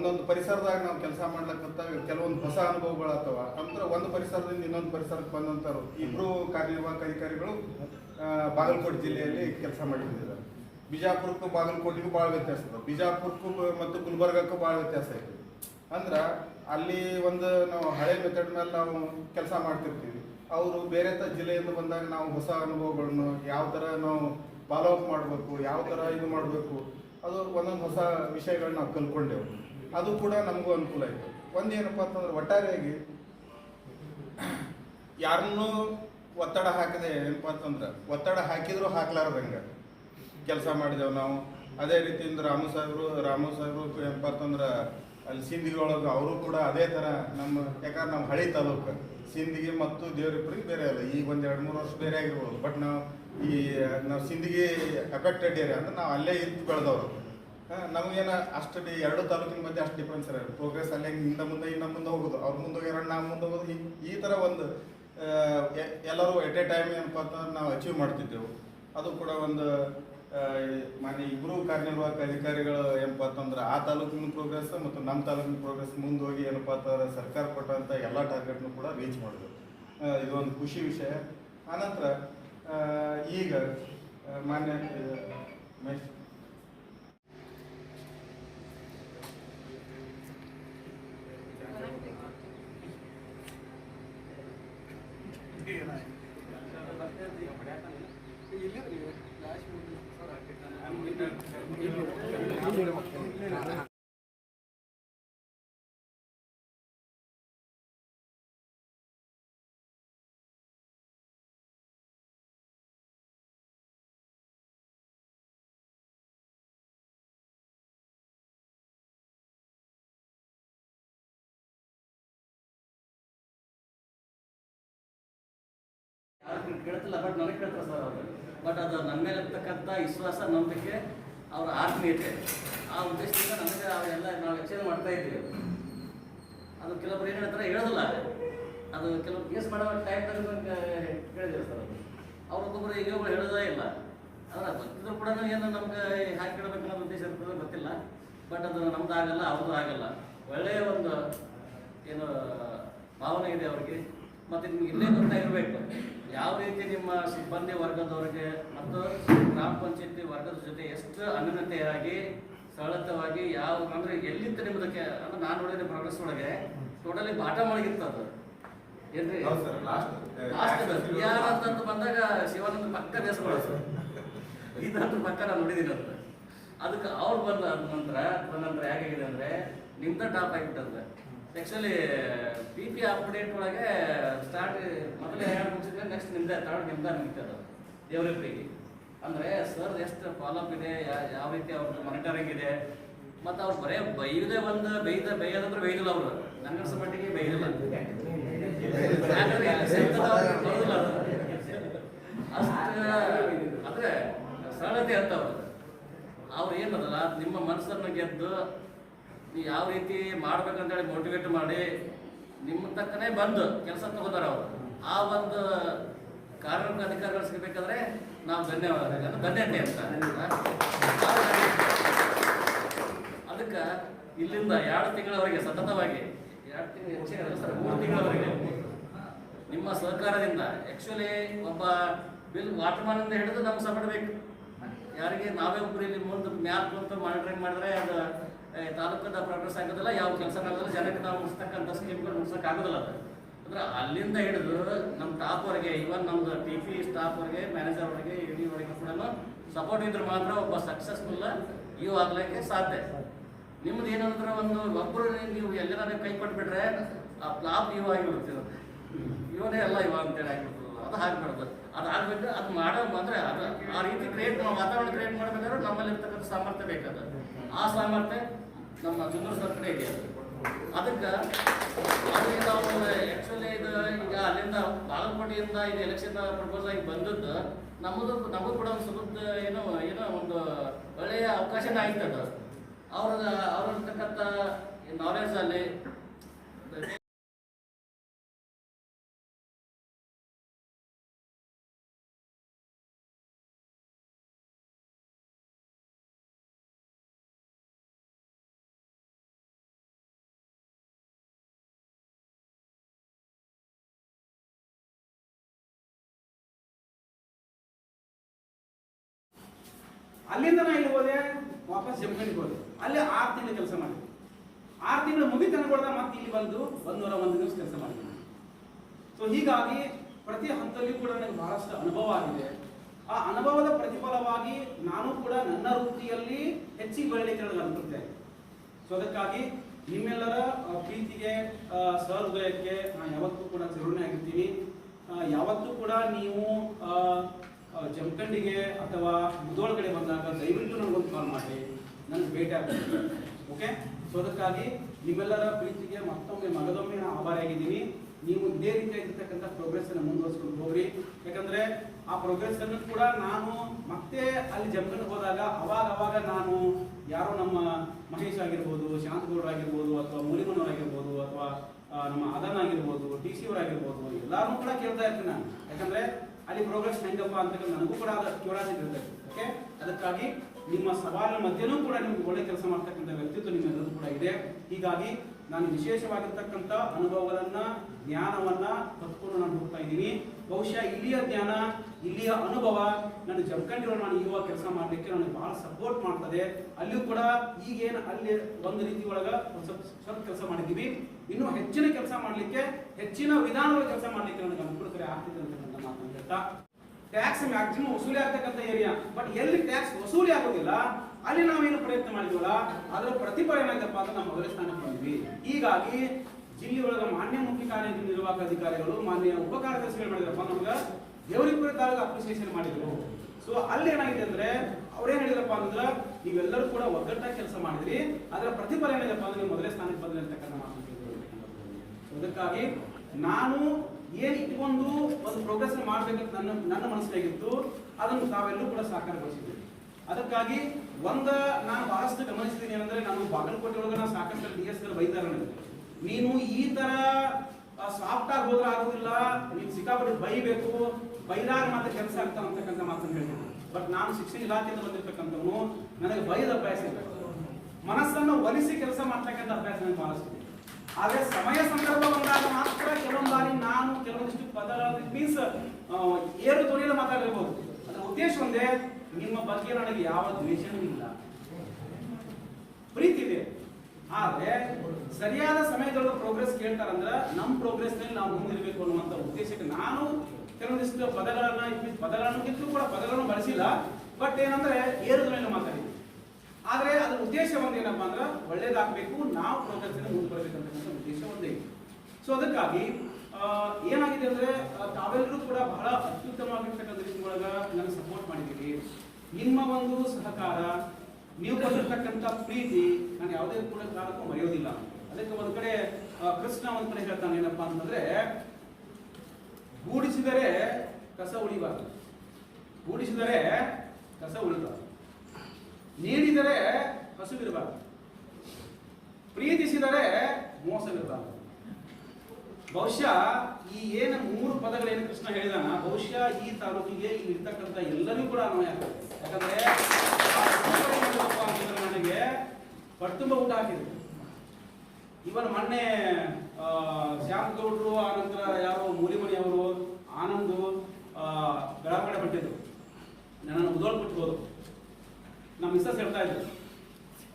ಒಂದೊಂದು ಪರಿಸರದಾಗ ನಾವು ಕೆಲಸ ಮಾಡ್ಲಕ್ಕಂಥ ಕೆಲವೊಂದು ಹೊಸ ಅನುಭವಗಳು ಅಥವಾ ಅಂದ್ರೆ ಒಂದು ಪರಿಸರದಿಂದ ಇನ್ನೊಂದು ಪರಿಸರಕ್ಕೆ ಬಂದಂಥವ್ರು ಇಬ್ರು ಕಾರ್ಯನಿರ್ವಾಹಕ ಅಧಿಕಾರಿಗಳು ಬಾಗಲಕೋಟೆ ಜಿಲ್ಲೆಯಲ್ಲಿ ಕೆಲಸ ಮಾಡಿದ್ದಾರೆ ಬಿಜಾಪುರಕ್ಕೂ ಬಾಗಲಕೋಟೆಗೂ ಭಾಳ ವ್ಯತ್ಯಾಸ ಇದೆ ಬಿಜಾಪುರಕ್ಕೂ ಮತ್ತು ಗುಲ್ಬರ್ಗಕ್ಕೂ ಭಾಳ ವ್ಯತ್ಯಾಸ ಐತಿ. ಅಂದ್ರೆ ಅಲ್ಲಿ ಒಂದು ನಾವು ಹಳೆ ಮೆಥಡ್ ಮೇಲೆ ನಾವು ಕೆಲಸ ಮಾಡ್ತಿರ್ತೀವಿ. ಅವರು ಬೇರೆ ತ ಜಿಲ್ಲೆಯಿಂದ ಬಂದಾಗ ನಾವು ಹೊಸ ಅನುಭವಗಳನ್ನು ಯಾವ ಥರ ನಾವು ಫಾಲೋ ಅಪ್ ಮಾಡಬೇಕು, ಯಾವ ಥರ ಇದು ಮಾಡಬೇಕು, ಅದು ಒಂದೊಂದು ಹೊಸ ವಿಷಯಗಳನ್ನ ನಾವು ಕಲ್ತ್ಕೊಂಡೆವು ಅದು ಕೂಡ ನಮಗೂ ಅನುಕೂಲ ಆಯಿತು. ಒಂದೇನಪ್ಪ ಅಂತಂದ್ರೆ ಒಟ್ಟಾರೆಯಾಗಿ ಯಾರನ್ನೂ ಒತ್ತಡ ಹಾಕದೆ ಏನಪ್ಪ ಅಂತಂದ್ರೆ ಒತ್ತಡ ಹಾಕಿದ್ರು ಹಾಕ್ಲಾರ್ದಂಗೆ ಕೆಲಸ ಮಾಡಿದೆವು ನಾವು. ಅದೇ ರೀತಿಯಿಂದ ರಾಮು ಸಾಹೇಬರು ರಾಮು ಸಾಹೇಬರು ಏನಪ್ಪ ಅಂತಂದ್ರೆ ಅಲ್ಲಿ ಸಿಂಧಿಗೆ ಒಳಗೆ ಅವರು ಕೂಡ ಅದೇ ಥರ ನಮ್ಮ, ಯಾಕಂದ್ರೆ ನಮ್ಮ ಹಳಿ ತಾಲೂಕು. ಸಿಂಧಿಗೆ ಮತ್ತು ದೇವರಿಬ್ಬರಿಗೆ ಬೇರೆ ಅಲ್ಲ. ಈಗ ಒಂದು ಎರಡು ಮೂರು ವರ್ಷ ಬೇರೆ ಆಗಿರ್ಬೋದು. ಬಟ್ ನಾವು ಈ, ನಾವು ಸಿಂಧಿಗೆ ಅಫೆಕ್ಟೆಡ್ ಏರಿಯಾ ಅಂದ್ರೆ ನಾವು ಅಲ್ಲೇ ಇದ್ದು ಬೆಳೆದವರು. ನಮಗೇನ ಅಷ್ಟು ಎರಡು ತಾಲೂಕಿನ ಮಧ್ಯೆ ಅಷ್ಟು ಡಿಫ್ರೆನ್ಸ್ ಇರೋದು ಪ್ರೋಗ್ರೆಸ್ ಅಲ್ಲೇ ಹಿಂದೆ ಮುಂದೆ ಇನ್ನ ಮುಂದೆ ಹೋಗೋದು. ಅವ್ರ ಮುಂದೆ ಹೋಗ್ಯಾರ ನಾವು ಮುಂದೆ ಹೋಗೋದು. ಈ- ಈ ಥರ ಒಂದು ಎಲ್ಲರೂ ಎಟ್ ಎ ಟೈಮ್ ಏನಪ್ಪ ಅಂತಂದ್ರೆ ನಾವು ಅಚೀವ್ ಮಾಡ್ತಿದ್ದೆವು. ಅದು ಕೂಡ ಒಂದು ಮಾನ್ಯ ಇಬ್ಬರು ಕಾರ್ಯನಿರ್ವಾಹಕ ಅಧಿಕಾರಿಗಳು ಏನಪ್ಪ ಅಂತಂದ್ರೆ ಆ ತಾಲೂಕಿನ ಪ್ರೋಗ್ರೆಸ್ ಮತ್ತು ನಮ್ಮ ತಾಲೂಕಿನ ಪ್ರೋಗ್ರೆಸ್ ಮುಂದೆ ಹೋಗಿ ಏನಪ್ಪ ಅಂತಂದ್ರೆ ಸರ್ಕಾರ ಕೊಟ್ಟಂಥ ಎಲ್ಲ ಟಾರ್ಗೆಟ್ನು ಕೂಡ ರೀಚ್ ಮಾಡಿದ್ರು. ಇದೊಂದು ಖುಷಿ ವಿಷಯ. ಆನಂತರ ಈಗ ಮಾನ್ಯ ಕೇಳ್ತಿಲ್ಲ ಬಟ್ ನನಗೆ ಕೇಳ್ತಾರೆ ಸರ್ ಅವರು. ಬಟ್ ಅದು ನನ್ನ ಮೇಲೆ ಇರ್ತಕ್ಕಂಥ ವಿಶ್ವಾಸ ನಂಬಿಕೆ ಅವರ ಆತ್ಮೀಯತೆ. ಆ ಉದ್ದೇಶದಿಂದ ನಮಗೆ ಅವೆಲ್ಲ ನಾವು ಎಕ್ಸ್ಚೇಂಜ್ ಮಾಡ್ತಾ ಇದ್ದೀವಿ. ಅದು ಕೆಲವೊಬ್ರು ಏನು ಹೇಳ್ತಾರೆ ಹೇಳೋದಿಲ್ಲ. ಅದು ಕೆಲವು ಕೇಸ್ ಮಾಡೋ ಟೈಮ್ ಕೇಳಿದ್ದೀವಿ ಸರ್ ಅವರು. ಅವ್ರೊಬ್ಬೊಬ್ರು ಈಗ ಒಬ್ಬರು ಹೇಳೋದೇ ಇಲ್ಲ. ಅದರ ಗೊತ್ತಿದ್ರು ಕೂಡ ಏನು ನಮ್ಗೆ ಹಾಕಿ ಕೇಳಬೇಕು ಅನ್ನೋ ಉದ್ದೇಶ ಇರ್ತದೆ ಗೊತ್ತಿಲ್ಲ. ಬಟ್ ಅದು ನಮ್ದು ಆಗಲ್ಲ ಅವ್ರದ್ದು ಆಗಲ್ಲ. ಒಳ್ಳೆಯ ಒಂದು ಏನು ಭಾವನೆ ಇದೆ ಅವ್ರಿಗೆ. ಮತ್ತು ನಿಮ್ಗೆ ಇಲ್ಲೇ ಗೊತ್ತಾಗಿರ್ಬೇಕು. ಯಾವ ರೀತಿ ನಿಮ್ಮ ಸಿಬ್ಬಂದಿ ವರ್ಗದವರಿಗೆ ಮತ್ತು ಗ್ರಾಮ ಪಂಚಾಯತಿ ವರ್ಗದ ಜೊತೆ ಎಷ್ಟು ಅನ್ಯತೆಯಾಗಿ ಸರಳತವಾಗಿ ಯಾವ ಅಂದ್ರೆ ಎಲ್ಲಿಂದ ನಿಮ್ಮದಕ್ಕೆ? ಅಂದ್ರೆ ನಾನು ನೋಡಿದ್ರೆ ಪ್ರೋಗ್ರೆಸ್ ಒಳಗೆ ಟೋಟಲಿ ಬಾಟಮ್ ಒಳಗಿತ್ತು ಅದು. ಏನ್ರಿ? ಯಾರಂತ ಬಂದಾಗ ಶಿವಾನಂದ ಪಕ್ಕ ದೇಶ ಇದಂತೂ ಪಕ್ಕ ನಾನು ನೋಡಿದ್ದೀನಿ ಅಂತ ಅದಕ್ಕೆ ಅವ್ರು ಬಂದ ನಂತರ ಬಂದ ನಂತರ ಹೇಗಾಗಿದೆ ಅಂದ್ರೆ ನಿಮ್ದ ಟಾಪ್ ಆಗಿಬಿಟ್ಟಂದ್ರೆ ಆ್ಯಕ್ಚುಲಿ ಪಿ ಪಿ ಅಪ್ಡೇಟ್ ಒಳಗೆ ಸ್ಟಾರ್ಟ್ ಮೊದಲೇ ಎರಡು ಮುಗಿಸಿದ್ರೆ ನೆಕ್ಸ್ಟ್ ನಿಮ್ದೆ ತರ್ಡ್ ನಿಮ್ದ ನಿಂತದ ದೇವರಿಬ್ಬರಿಗೆ ಅಂದ್ರೆ ಸರ್ ಎಷ್ಟು ಫಾಲೋಅಪ್ ಇದೆ ಯಾವ ರೀತಿ ಅವ್ರದ್ದು ಮಾನಿಟರಿಂಗ್ ಇದೆ. ಮತ್ತು ಅವ್ರು ಬರೇ ಬೈದೆ ಬಂದು ಬೈದ ಬೈಯೋದಂದ್ರೆ ಬೈದಿಲ್ಲ ಅವರು. ನನ್ನ ಮಟ್ಟಿಗೆ ಬೈದಿಲ್ಲ ಅಷ್ಟು, ಅಂದರೆ ಸರಳತೆ ಅಂತ ಅವ್ರು ಅವ್ರು ಏನದಲ್ಲ ನಿಮ್ಮ ಮನಸ್ಸನ್ನು ಗೆದ್ದು ನೀವು ಯಾವ ರೀತಿ ಮಾಡ್ಬೇಕಂತೇಳಿ ಮೋಟಿವೇಟ್ ಮಾಡಿ ನಿಮ್ಮ ತಕ್ಕನೇ ಬಂದು ಕೆಲಸ ತಗೋತಾರ ಅವರು. ಆ ಒಂದು ಕಾರ್ಮಿಕ ಅಧಿಕಾರಿಗಳು ಸಿಗಬೇಕಾದ್ರೆ ನಾವು ಧನ್ಯವಾದ ಧನ್ಯತೆ ಅಂತ. ಅದಕ್ಕೆ ಇಲ್ಲಿಂದ ಎರಡು ತಿಂಗಳವರೆಗೆ, ಸತತವಾಗಿ ಎರಡು ತಿಂಗಳು ಸರ್, ಮೂರು ತಿಂಗಳವರೆಗೆ ನಿಮ್ಮ ಸಹಕಾರದಿಂದ ಆ್ಯಕ್ಚುಲಿ ಒಬ್ಬ ಬಿಲ್ ವಾಟರ್ಮನ್ನಿಂದ ಹಿಡಿದು ನಮ್ಗೆ ಸಪಡ್ಬೇಕು ಬೇಕು ಯಾರಿಗೆ ನಾವೇ ಒಬ್ಬರು ಇಲ್ಲಿ ಮುಂದೆ ಮ್ಯಾಪ್ ಕುಂತು ಮಾನಿಟರಿಂಗ್ ಮಾಡಿದ್ರೆ ಅದು ತಾಲೂಕದ ಪ್ರೋಗ್ರೆಸ್ ಆಗೋದಿಲ್ಲ, ಯಾವ ಕೆಲಸ ಆಗೋದಿಲ್ಲ ಜನಕ್ಕೆ ನಾವು ಮುಗಿಸ್ತಕ್ಕಂಥ ಸ್ಕೀಮ್ಗಳು ಮುಗಿಸೋಕೆ ಆಗೋದಿಲ್ಲ ಅದು. ಅಂದ್ರೆ ಅಲ್ಲಿಂದ ಹಿಡಿದು ನಮ್ಮ ಟಾಪ್ವರೆಗೆ ಇವನ್ ನಮ್ದು ಟಿ ಪಿ ಸ್ಟಾಫ್ವರೆಗೆ ಮ್ಯಾನೇಜರ್ವರೆಗೆ ಇಡಿವರೆಗೆ ಕೂಡ ಸಪೋರ್ಟ್ ಇದ್ರೆ ಮಾತ್ರ ಒಬ್ಬ ಸಕ್ಸಸ್ಫುಲ್ ಇವು ಆಗ್ಲಿಕ್ಕೆ ಸಾಧ್ಯ. ನಿಮ್ದು ಏನಂದ್ರೆ ಒಂದು ಒಬ್ಬರು ನೀವು ಎಲ್ಲರ ಕೈ ಕೊಟ್ಬಿಟ್ರೆ ಆ ಫ್ಲಾಪ್ ಇವ ಆಗಿಬಿಡ್ತೀವಿ. ಇವನೇ ಎಲ್ಲ ಇವ ಅಂತೇಳಿ ಆಗಿಬಿಡ್ತದೆ ಅದು ಹಾಕ್ಬಾರ್ದು ಅದು ಆಗ್ಬೇಕು ಅದು ಮಾಡೋ ಅಂದ್ರೆ ಅದು ಆ ರೀತಿ ಕ್ರಿಯೇಟ್ ವಾತಾವರಣ ಕ್ರಿಯೇಟ್ ಮಾಡಬೇಕಾದ್ರೆ ನಮ್ಮಲ್ಲಿ ಇರ್ತಕ್ಕಂಥ ಸಾಮರ್ಥ್ಯ ಬೇಕಾದ. ಆ ಸಾಮರ್ಥ್ಯ ನಮ್ಮ ಚಂದ್ರ ಸರ್ ಇದೆ ಅದು. ಅದಕ್ಕೆ ಅದು ನಾವು ಆ್ಯಕ್ಚುಲಿ ಇದು ಈಗ ಅಲ್ಲಿಂದ ಬಾಗಲಕೋಟೆಯಿಂದ ಇದು ಎಲೆಕ್ಷನ್ ಪ್ರಪೋಸ್ ಆಗಿ ಬಂದದ್ದು ನಮ್ಮದು ನಮಗೂ ಕೂಡ ಒಂದು ಸುಲಭ ಏನೋ ಏನೋ ಒಂದು ಒಳ್ಳೆಯ ಅವಕಾಶನೇ ಆಯ್ತು ಅವ್ರದ್ದು ಅವ್ರ ಅವ್ರಿರ್ತಕ್ಕಂಥ ನಾಲೆಜ್ ಅಲ್ಲಿ ಅಲ್ಲಿಂದ ನಾ ಇಲ್ಲಿ ಹೋದೆ? ವಾಪಸ್ ಜಮಖಂಡಿಗೆ ಹೋದೆ. ಅಲ್ಲಿ ಆರು ತಿಂಗಳು ಕೆಲಸ ಮಾಡಿದೆ. ಆರು ತಿಂಗಳು ಮುಗಿತು ಅನ್ಕೊಳ್ದ ಮತ್ತೆ ಇಲ್ಲಿ ಬಂದು ಒಂದೂರ ಒಂದು ದಿವಸ ಕೆಲಸ ಮಾಡಿದೆ. ಸೊ ಹೀಗಾಗಿ ಪ್ರತಿ ಹಂತದಲ್ಲಿಯೂ ಕೂಡ ನನಗೆ ಬಹಳಷ್ಟು ಅನುಭವ ಆಗಿದೆ. ಆ ಅನುಭವದ ಪ್ರತಿಫಲವಾಗಿ ನಾನು ಕೂಡ ನನ್ನ ವೃತ್ತಿಯಲ್ಲಿ ಹೆಚ್ಚಿಗೆ ಬೆಳಲಿಕ್ಕೆ ನನಗೆ ಅನುಕೂಲತೆ ಸೊ ಅದಕ್ಕಾಗಿ ನಿಮ್ಮೆಲ್ಲರ ಪ್ರೀತಿಗೆ ಸಹೃದಯಕ್ಕೆ ನಾನು ಯಾವತ್ತೂ ಕೂಡ ಚಿರುಣೆ ಆಗಿರ್ತೀನಿ. ಯಾವತ್ತೂ ಕೂಡ ನೀವು ಜಮಖಂಡಿಗೆ ಅಥವಾ ಮುದೋಳ ಕಡೆ ಬಂದಾಗ ದಯವಿಟ್ಟು ನನಗೊಂದು ಕಾಲ್ ಮಾಡಿ. ನನಗೆ ಭೇಟಿ ಆಗ್ತದೆ ಓಕೆ ಸೊ ಅದಕ್ಕಾಗಿ ನಿಮ್ಮೆಲ್ಲರ ಪ್ರೀತಿಗೆ ಮತ್ತೊಮ್ಮೆ ಮಗದೊಮ್ಮೆ ನಾನು ಆಭಾರಿಯಾಗಿದ್ದೀನಿ ನೀವು ಇದೇ ರೀತಿಯಾಗಿರ್ತಕ್ಕಂಥ ಪ್ರೋಗ್ರೆಸ್ ಅನ್ನು ಮುಂದುವರಿಸ್ಕೊಂಡು ಹೋಗ್ರಿ. ಯಾಕಂದ್ರೆ ಆ ಪ್ರೋಗ್ರೆಸ್ ಅನ್ನು ಕೂಡ ನಾನು ಮತ್ತೆ ಅಲ್ಲಿ ಜಮಖಂಡ್ ಹೋದಾಗ ಅವಾಗ ಅವಾಗ ನಾನು ಯಾರೋ ನಮ್ಮ ಮಹೇಶ್ ಆಗಿರ್ಬೋದು ಶಾಂತಗೌಡ್ರ ಆಗಿರ್ಬೋದು, ಅಥವಾ ಮೂಲಿಮನವರಾಗಿರ್ಬೋದು ಅಥವಾ ನಮ್ಮ ಅದನ್ ಆಗಿರ್ಬೋದು, ಟಿ ಸಿ ಅವರಾಗಿರ್ಬೋದು ಎಲ್ಲಾರು ಕೂಡ ಕೇಳ್ತಾ ಇರ್ತೀನಿ ನಾನು. ಯಾಕಂದ್ರೆ ಅಲ್ಲಿ ಪ್ರೋಗ್ರೆಸ್ ಹೆಂಗಪ್ಪ ಅಂತ ನನಗೂ ಕೂಡ ಅದ ಕ್ಯೂರಾಸಿಟಿ ಇರ್ತದೆ ಓಕೆ ಅದಕ್ಕಾಗಿ ನಿಮ್ಮ ಸವಾಲಿನ ಮಧ್ಯನೂ ಕೂಡ ನಿಮ್ಗೆ ಒಳ್ಳೆ ಕೆಲಸ ಮಾಡ್ತಕ್ಕಂಥ ವ್ಯಕ್ತಿತ್ವ ನಿಮ್ಮೆಲ್ಲರೂ ಕೂಡ ಇದೆ. ಹೀಗಾಗಿ ನಾನು ವಿಶೇಷವಾಗಿರ್ತಕ್ಕಂಥ ಅನುಭವಗಳನ್ನ, ಜ್ಞಾನವನ್ನ ಹೊತ್ಕೊಂಡು ನಾನು ಹೋಗ್ತಾ ಇದ್ದೀನಿ. ಬಹುಶಃ ಇಲ್ಲಿಯ ಜ್ಞಾನ, ಇಲ್ಲಿಯ ಅನುಭವ ನನ್ನ ಜಮ್ಕಂಡಿರೋ ನಾನು ಇರುವ ಕೆಲಸ ಮಾಡಲಿಕ್ಕೆ ನನಗೆ ಬಹಳ ಸಪೋರ್ಟ್ ಮಾಡ್ತದೆ. ಅಲ್ಲಿಯೂ ಕೂಡ ಈಗೇನು ಅಲ್ಲಿ ಒಂದು ರೀತಿ ಒಳಗ ಸ್ವಲ್ಪ ಕೆಲಸ ಮಾಡಿದ್ದೀವಿ. ಇನ್ನೂ ಹೆಚ್ಚಿನ ಕೆಲಸ ಮಾಡಲಿಕ್ಕೆ, ಹೆಚ್ಚಿನ ವಿಧಾನಗಳ ಕೆಲಸ ಮಾಡಲಿಕ್ಕೆ ನನಗೆ ಅನುಕೂಲಕರ ಆಗ್ತಿದೆ ಅಂತ ಮಾತನ್ನು ಟ್ಯಾಕ್ಸ್ ಮ್ಯಾಕ್ಸಿಮಮ್ ವಸೂಲಿ ಆಗ್ತಕ್ಕಂಥ ಏರಿಯಾ ಬಟ್ ಎಲ್ಲಿ ಟ್ಯಾಕ್ಸ್ ವಸೂಲಿ ಆಗೋದಿಲ್ಲ ಅಲ್ಲಿ ನಾವೇನು ಪ್ರಯತ್ನ ಮಾಡಿದ್ವಲ್ಲ, ಅದರ ಪ್ರತಿಫಲ ಏನಾಯ್ತಪ್ಪ ಅಂದ್ರೆ ನಾವು ಮೊದಲ ಸ್ಥಾನಕ್ಕೆ ಬಂದ್ವಿ. ಹೀಗಾಗಿ ಜಿಲ್ಲೆಯೊಳಗ ಮಾನ್ಯ ಮುಖ್ಯ ಕಾರ್ಯನಿರ್ವಾಹಕ ಅಧಿಕಾರಿಗಳು, ಮಾನ್ಯ ಉಪ ಕಾರ್ಯದರ್ಶಿಗಳು ಮಾಡಿದ್ರಪ್ಪ ನಮ್ಗೆ ದೇವರಿಪುರ ತಾಲೂಕು ಅಪ್ರಿಸಿಯೇಷನ್ ಮಾಡಿದ್ರು. ಸೊ ಅಲ್ಲಿ ಏನಾಗಿದೆ ಅಂದ್ರೆ ಅವ್ರೇನ್ ಹೇಳಿದ್ರಪ್ಪ ಅಂದ್ರೆ ನೀವೆಲ್ಲರೂ ಕೂಡ ಒಗ್ಗಟ್ಟಾಗಿ ಕೆಲಸ ಮಾಡಿದ್ರಿ. ಅದರ ಪ್ರತಿಫಲ ಏನಿದೆಪ್ಪ ಅಂದ್ರೆ ನೀವು ಮೊದಲೇ ಸ್ಥಾನಕ್ಕೆ ಬಂದ್ರಿ ಅಂತಕ್ಕಂಥ ಮಾತು ಅದಕ್ಕಾಗಿ ನಾನು ಏನ್ ಇಟ್ಕೊಂಡು ಒಂದು ಪ್ರೋಗ್ರೆಸ್ ಮಾಡ್ಬೇಕಂತ ನನ್ನ ನನ್ನ ಮನಸ್ಸಿನಾಗಿತ್ತು. ಅದನ್ನು ತಾವೆಲ್ಲರೂ ಕೂಡ ಸಾಕಾರಗೊಳಿಸಿದ್ವಿ ಅದಕ್ಕಾಗಿ ಒಂದ ನಾನು ಬಹಳಷ್ಟು ಗಮನಿಸ್ತೀನಿ ಏನಂದ್ರೆ ನಾನು ಬಾಗಲಕೋಟೆ ಒಳಗೆ ನಾನು ಸಾಕಷ್ಟು ಡಿ ಎಸ್ ಬೈತಾರೆ. ನೀನು ಈ ತರ ಸಾಫ್ಟ್ ಆಗಿ ಹೋದ್ರೆ ಆಗೋದಿಲ್ಲ, ನೀನು ಸಿಕ್ಕಾಪಟ್ಟೆ ಬೈಬೇಕು ಬೈದಾಗ ಮಾತ್ರ ಕೆಲಸ ಆಗ್ತಾವ ಅಂತಕ್ಕಂಥ ಮಾತನ್ನು ಹೇಳ್ತೀನಿ ಬಟ್ ನಾನು ಶಿಕ್ಷಣ ಇಲಾಖೆಯಿಂದ ಬಂದಿರ್ತಕ್ಕಂಥವನು, ನನಗೆ ಬೈದ ಅಭ್ಯಾಸ ಇಲ್ಲ ಮನಸ್ಸನ್ನು ಒಲಿಸಿ ಕೆಲಸ ಮಾಡ್ತಕ್ಕಂಥ ಅಭ್ಯಾಸ ನನಗೆ ಇದೆ. ಆದ್ರೆ ಸಮಯ ಸಂದರ್ಭ ಬಂದಾಗ ಮಾತ್ರ ಕೆಲವೊಂದು ಬಾರಿ ನಾನು ಕೆಲವೊಂದಿಷ್ಟು ಪದ ಮೀನ್ಸ್ ಏರು ತೊಡೆಯಲು ಮಾತಾಡಿರ್ಬೋದು ಅದರ ಉದ್ದೇಶ ಒಂದೇ ನಿಮ್ಮ ಬಗ್ಗೆ ನನಗೆ ಯಾವ ದ್ವೇಷನೂ ಇಲ್ಲ. ಪ್ರೀತಿ ಇದೆ. ಆದ್ರೆ ಸರಿಯಾದ ಸಮಯದೊಳಗೆ ಪ್ರೋಗ್ರೆಸ್ ಕೇಳ್ತಾರಂದ್ರೆ ನಮ್ಮ ಪ್ರೋಗ್ರೆಸ್ನಲ್ಲಿ ನಾವು ಮುಂದಿರಬೇಕು ಅನ್ನುವಂತ ಉದ್ದೇಶಕ್ಕೆ ನಾನು ಕೆಲವೊಂದಿಷ್ಟು ಪದಗಳನ್ನ ಪದಗಳನ್ನು ಕಿತ್ತು ಕೂಡ ಪದಗಳನ್ನು ಬಳಸಿಲ್ಲ. ಬಟ್ ಏನಂದ್ರೆ ಏರದ ಮೇಲೆ ಮಾತಾಡಿದ್ವಿ ಆದ್ರೆ ಅದ್ರ ಉದ್ದೇಶ ಒಂದೇನಪ್ಪ ಅಂದ್ರೆ ಒಳ್ಳೇದಾಗಬೇಕು, ನಾವು ಪ್ರೋಗ್ರೆಸ್ ಮುಂದುವರಬೇಕಂತ ಉದ್ದೇಶ ಒಂದೇ. ಸೊ ಅದಕ್ಕಾಗಿ ಏನಾಗಿದೆ ಅಂದ್ರೆ ತಾವೆಲ್ಲರೂ ಕೂಡ ಬಹಳ ಅತ್ಯುತ್ತಮವಾಗಿರ್ತಕ್ಕಂಥ ರೀತಿ ಒಳಗ ನನಗೆ ಸಪೋರ್ಟ್ ಮಾಡಿದ್ದೀರಿ ನಿಮ್ಮ ಒಂದು ಸಹಕಾರ, ನೀವು ಬಂದಿರತಕ್ಕಂಥ ಪ್ರೀತಿ ನಾನು ಯಾವುದೇ ಕೂಡ ಕಾರಣಕ್ಕೂ ಮರೆಯೋದಿಲ್ಲ. ಅದಕ್ಕೆ ಒಂದು ಕಡೆ ಕೃಷ್ಣ ಒಂದು ಕಡೆ ಹೇಳ್ತಾನೆ, ಏನಪ್ಪಾ ಅಂತಂದ್ರೆ, ಗೂಡಿಸಿದರೆ ಕಸ ಉಳಿಬಾರ್ದು. ಗೂಡಿಸಿದರೆ ಕಸ ಉಳಿಬಾರದು. ನೀಡಿದರೆ ಹಸುವಿರಬಾರದು. ಪ್ರೀತಿಸಿದರೆ ಮೋಸವಿರಬಾರದು. ಬಹುಶಃ ಈ ಏನು ಮೂರು ಪದಗಳೇನು ಕೃಷ್ಣ ಹೇಳಿದಾನ ಬಹುಶಃ ಈ ತಾಲೂಕಿಗೆ ಇಲ್ಲಿ ಇರ್ತಕ್ಕಂಥ ಎಲ್ಲರಿಗೂ ಕೂಡ ಅನ್ವಯ ಆಗ್ತದೆ. ಯಾಕಂದ್ರೆ ಆ ನನಗೆ ಪಟ್ಟುಂಬ ಊಟ ಹಾಕಿದ್ರು. ಇವನ್ ಮೊನ್ನೆ ಆ, ಶ್ಯಾಮ್ ಗೌಡ್ರು ಆನಂತರ ಯಾರು ಮೂಲಿಮಣಿ ಅವರು ಆನಂದು ಆ, ಬೆಳಗಡೆ ಬಿಟ್ಟಿದ್ರು. ನನ್ನನ್ನು ಉದೋಳ್ ಬಿಟ್ಬೋದು ನಮ್ಮ ಮಿಸ್ಸಸ್ ಹೇಳ್ತಾ ಇದ್ರು.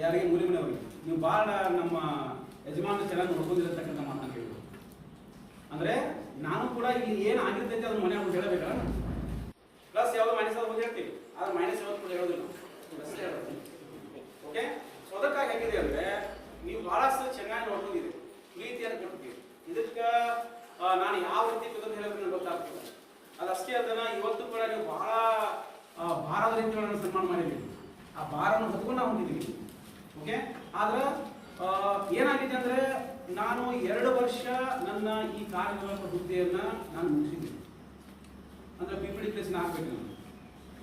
ಯಾರಿಗೆ? ಮೂಲಿಮಣಿ ಅವರಿಗೆ ನೀವು ಭಾಳ ನಮ್ಮ ಯಜಮಾನ ಚೆನ್ನಾಗಿ ನೋಡ್ಕೊಂಡಿರತಕ್ಕಂಥ ಅಂದ್ರೆ ನಾನು ಕೂಡ ಇಲ್ಲಿ ಏನು ಆಗಿರ್ತೈತೆ ಅದನ್ನ ಮನೆ ಅವ್ರಿಗೆ ಹೇಳಬೇಕಲ್ಲ ಪ್ಲಸ್ ಯಾವ್ದು ಮೈನಸ್ ಅದು ಹೇಳ್ತೀವಿ ಆದ್ರೆ ಮೈನಸ್ ಯಾವ್ದು ಕೂಡ ಹೇಳೋದಿಲ್ಲ. ಪ್ಲಸ್ ಓಕೆ ಸೊ ಅದಕ್ಕಾಗಿ ಹೇಗಿದೆ ಅಂದ್ರೆ ನೀವು ಬಹಳಷ್ಟು ಚೆನ್ನಾಗಿ ನೋಡ್ಕೊಂಡಿದ್ದೀರಿ. ಪ್ರೀತಿಯನ್ನು ಕೊಟ್ಟಿದ್ದೀರಿ. ಇದಕ್ಕೆ ನಾನು ಯಾವ ರೀತಿ ಅಂತ ಹೇಳಬೇಕು ನನಗೆ ಗೊತ್ತಾಗ್ತದೆ ಅದಷ್ಟೇ ಅದನ್ನ ಇವತ್ತು ಕೂಡ ನೀವು ಬಹಳ ಭಾರದ ರೀತಿಗಳನ್ನ ಸನ್ಮಾನ ಮಾಡಿದ್ದೀವಿ ಆ ಭಾರವನ್ನು ಹೊತ್ಕೊಂಡು ನಾವು ಹೊಂದಿದ್ದೀವಿ. ಓಕೆ ಆದ್ರೆ ಏನಾಗಿದೆ ಅಂದ್ರೆ ನಾನು ಎರಡು ವರ್ಷ ನನ್ನ ಈ ಕಾರ್ಯನಿರ್ವಾಹಕ ಹುದ್ದೆಯನ್ನ ನಾನು ಮುಗಿಸಿದ್ದೀನಿ. ಅಂದ್ರೆ ಪಿಪಿಡಿ ಡಿ ಪ್ಲೇಸ್ ಹಾಕ್ಬೇಕು ನಾನು.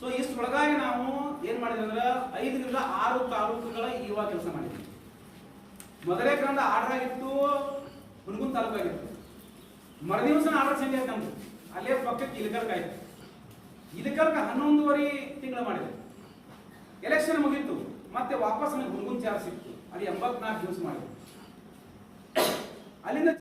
ಸೊ ಇಷ್ಟೊಳಗಾಗಿ ನಾವು ಏನ್ ಮಾಡಿದ್ವಿ ಅಂದ್ರೆ ಐದರಿಂದ ಆರು ತಾಲೂಕುಗಳ ಇವಾಗ ಕೆಲಸ ಮಾಡಿದ್ವಿ. ಮೊದಲೇ ಕಂದ ಆರ್ಡರ್ ಆಗಿತ್ತು ಹುಣಗುನ್ ತಾಲೂಕು ಆಗಿತ್ತು ಮರುದಿವಸ ಆರ್ಡರ್ ಸೆಂಡ್ ಆಯ್ತು ನಮ್ದು. ಅಲ್ಲೇ ಪಕ್ಕಕ್ಕೆ ಇಲಕರ್ಕ ಆಯ್ತು. ಇಲಕರ್ಕ ಹನ್ನೊಂದುವರೆ ತಿಂಗಳು ಮಾಡಿದೆ. ಎಲೆಕ್ಷನ್ ಮುಗೀತು. ಮತ್ತೆ ವಾಪಸ್ ನನಗೆ ಹುಣಗುನ್ ಚಾರ್ಜ್ ಸಿಕ್ತು. ಅಲ್ಲಿ ಎಂಬತ್ನಾಲ್ಕು ದಿವಸ ಮಾಡಿದೆ. ಅಲ್ಲಿಂದ